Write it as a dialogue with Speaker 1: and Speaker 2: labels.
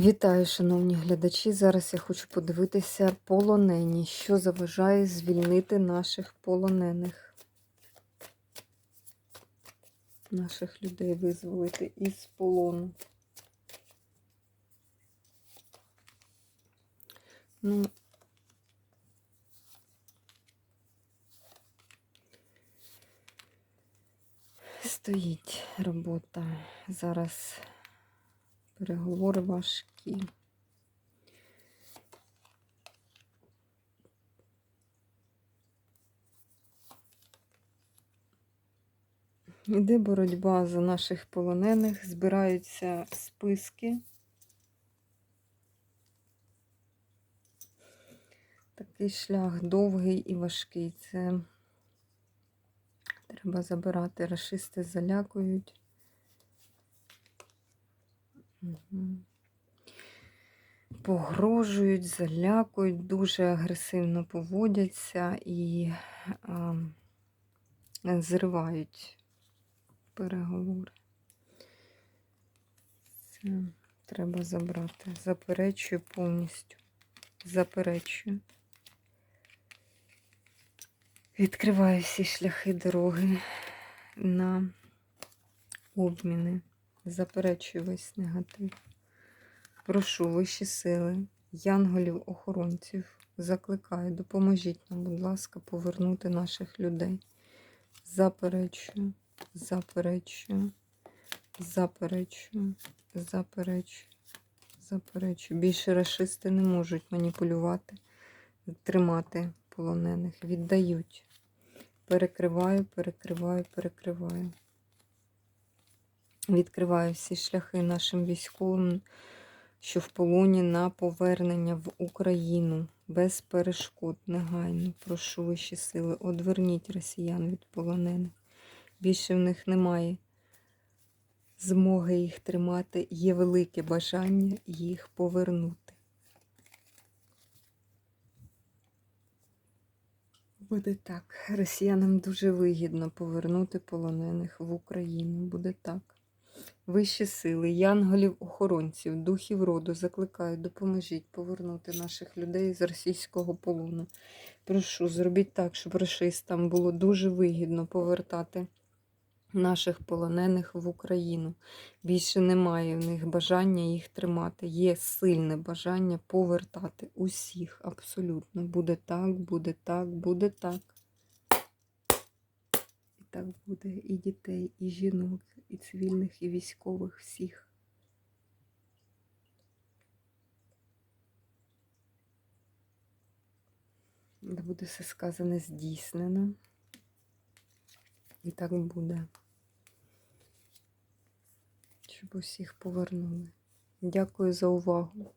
Speaker 1: Вітаю, шановні глядачі. Зараз я хочу подивитися полонені, що заважає звільнити наших полонених, наших людей визволити із полону. Ну, стоїть робота. Зараз переговори важкі. Іде боротьба за наших полонених, збираються списки. Такий шлях довгий і важкий. Це треба забирати. Рашисти залякують. Погрожують, залякують, дуже агресивно поводяться і а, зривають переговори. Це треба забрати. Заперечую повністю. Заперечую. Відкриваю всі шляхи дороги на обміни. Заперечую весь негатив. Прошу вищі сили, янголів-охоронців, закликаю, допоможіть нам, будь ласка, повернути наших людей. Заперечую, заперечую, заперечую, заперечую, заперечую. Більше расисти не можуть маніпулювати, тримати полонених. Віддають. Перекриваю, перекриваю, перекриваю. Відкриваю всі шляхи нашим військовим, що в полоні на повернення в Україну без перешкод, негайно. Прошу вищі сили, одверніть росіян від полонених. Більше в них немає змоги їх тримати. Є велике бажання їх повернути. Буде так. Росіянам дуже вигідно повернути полонених в Україну. Буде так. Вищі сили, янголів-охоронців, духів роду закликаю, допоможіть повернути наших людей з російського полону. Прошу, зробіть так, щоб расистам було дуже вигідно повертати наших полонених в Україну. Більше немає в них бажання їх тримати. Є сильне бажання повертати усіх. Абсолютно. Буде так, буде так, буде так. Так буде і дітей, і жінок, і цивільних, і військових всіх. Да буде все сказане здійснено. І так буде. Щоб усіх повернули. Дякую за увагу.